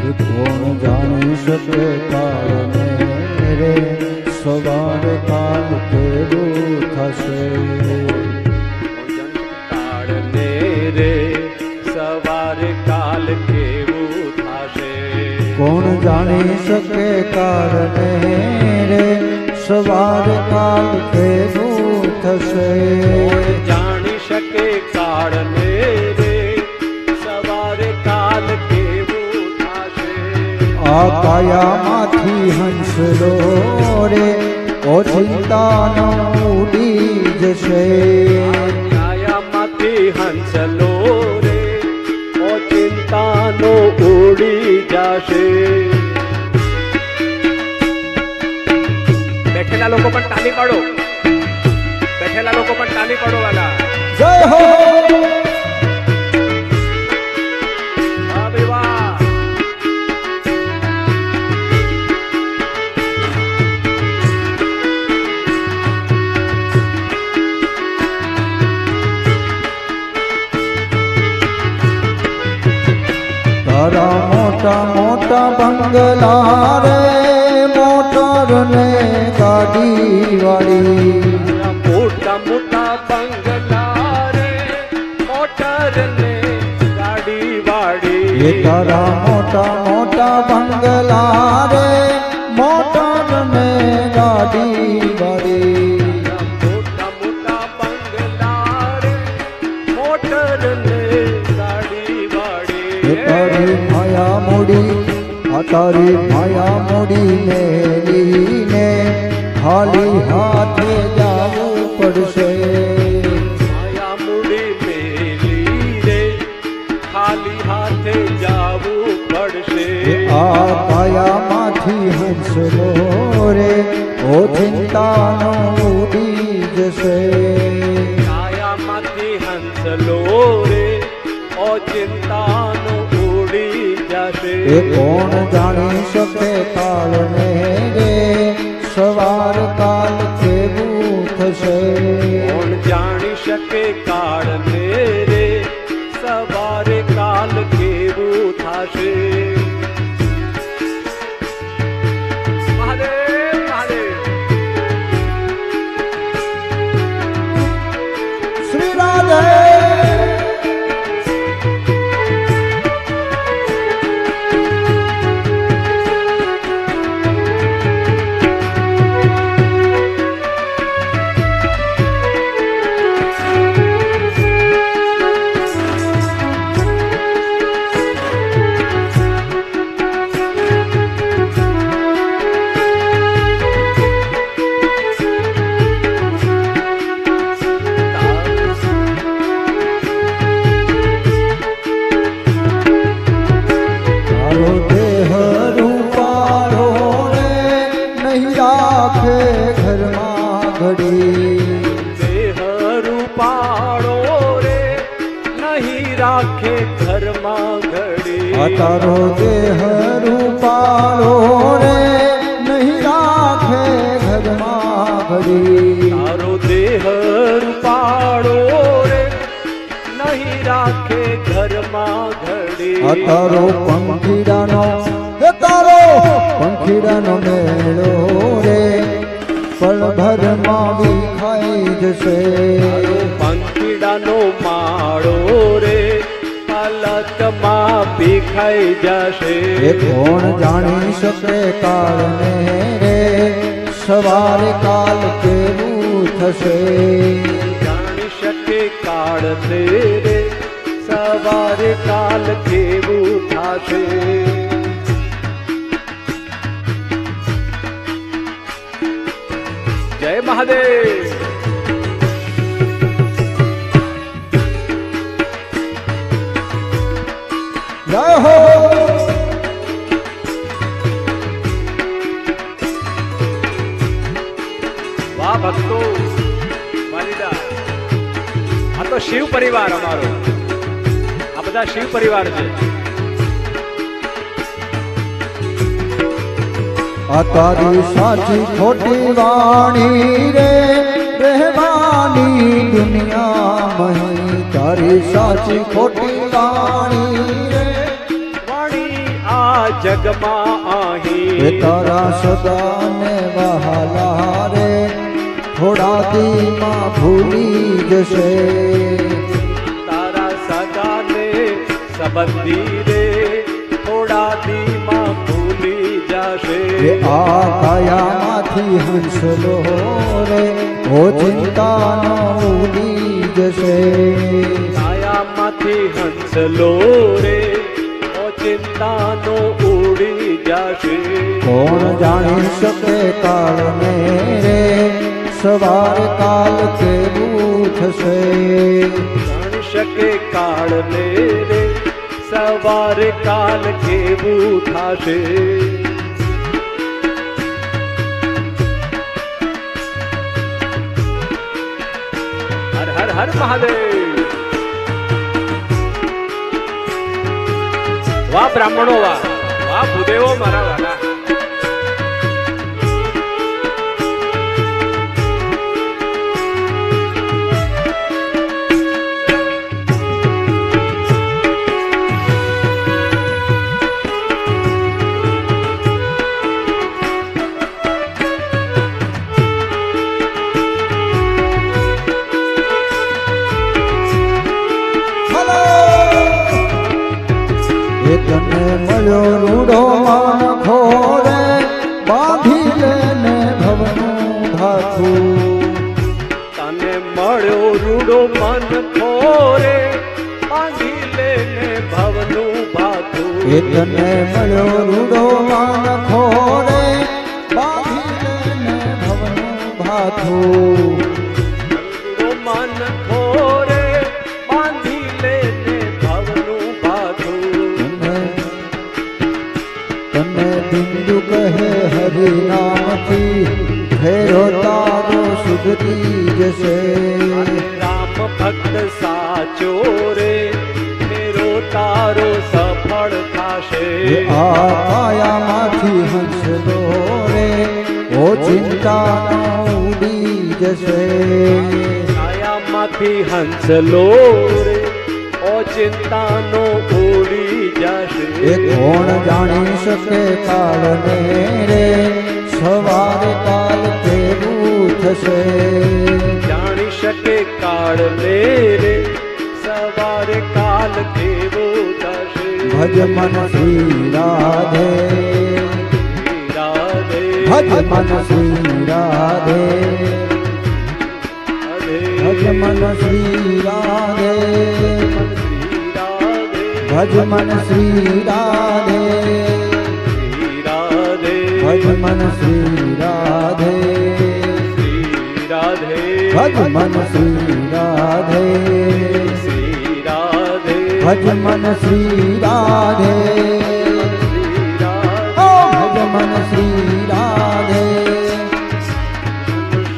કોણ જાણી શકે કાળને રે? સવાર કાલ કેવું થશે. કાળને રે? સવારે કાલ કેવું થશે? કોણ જાણી શકે કાળને રે? સવાર કાલ કેવું થશે. કાયામાંથી હંસલો રે ઓ ચિંતાનો ઉડી જશે. કાયામાંથી હંસલો રે ઓ ચિંતાનો ઉડી જશે. બેઠેલા લોકો પણ તાલી પાડો. બેઠેલા લોકો પણ તાલી પાડો વાલા. જય હો તારા મોટા મોટા બંગલા રે મોટર ને ગાડી વાળી. મોટા મોટા બંગલા રે મોટર ને ગાડી એ તારા મોટા મોટા બંગલા રે તારી માયા મૂડીને મેલીને ખાલી હાથે જાવું પડશે. માયા મૂડી મેલી રે ખાલી હાથે જાવું પડશે. આ કાયામાંથી હંસલો રે ઓ ચિંતાનો ઉડી જશે. એ કોણ જાણી શકે કાળને રે સવાર કાલ કેવું થશે? કોણ જાણી શકે કાળને રે સવારે કાલ કેવું થશે? શ્રી રાધે ઘડી તારો દેહ રૂપાળો રે નહીં રાખે ઘરમાં ભરી. તારો દેહ રૂપાળો રે નહીં રાખે ઘરમાં ઘડી. પંખીડાનો તારો પંખીડાનો મેળો રે પળ ભરમાં વિખાઈ જશે. પંખીડાનો માળો રે પલકમાં ભીખાઈ જશે. એ કોણ જાણી શકે કાળને રે? સવારે કાલ કેવું થશે? જાણી શકે કાળ તે રે. સવારે કાલ કેવું થાશે? જય તો શિવ પરિવાર અમારો. આ બધા શિવ પરિવાર છે. આ તારી સાચી ખોટી વાણી રે, રહેવાની દુનિયામાં. તારી સાચી ખોટી વાણી જગમાં આહી. તારા સદા ને વહાલા રે થોડા દીમાં ભૂલી જશે. તારા સગાને સંબંધી રે થોડા દીમાં ભૂલી જશે. આ કાયામાંથી હંસલો રે ઓ ચિંતા ન ભૂલી જશે. કાયામાંથી હંસલો રે ચિંતાનો ઉડી જશે. કોણ જાણી શકે કાળને રે સવાર કાલ કેવું થશે? જાણી શકે કાળ ને રે સવાર કાલ કેવું થાશે? હર હર હર વાહ બ્રાહ્મણો વાહ. વાહ ભૂદેવો મારા વાલા. રૂડો માન ખોરે બાંધી લેને ભવનું ભાથું તને મળ્યો રૂડો મન ખોરે બાંધી લેને ભવનું ભાથું એ તને મળ્યો રૂડો માન ખોરે બાંધી લેને ભવનું ભાથું સુધરી જશે. રામ ભક્ત સાચો રે મેરો તારો સફળ થશે. આ કાયામાંથી હંસલો રે ઓ ચિંતા ઉડી જશે. કાયામાંથી હંસલો રે ઓ ચિંતાનો ઉડી જશે. એ કોણ જાણી શકે કાળને રે? સવારે કાલ કેવું થશે? જાણી શકે કાળ મેરે સવારે કાલ કેવો થશે? ભજ મન શ્રી રાધે. રાધે. ભજ મન શ્રી રાધે ભજ મન શ્રી રાધે. ભજ મન શ્રી રાધે. ભજ મન શ્રી રાધે. ભજ મન શ્રી રાધે શ્રી રાધે ભજ મન શ્રી રાધે ભજ મન શ્રી રાધે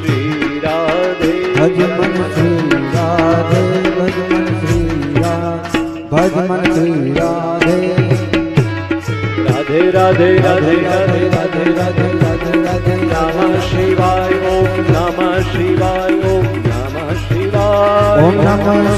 શ્રી રાધે ભજ મન શ્રી રાધે ભજ મન શ્રી રાધે ભજ મન શ્રી રાધે રાધે રાધે રાધે રાધે રાધે રાધે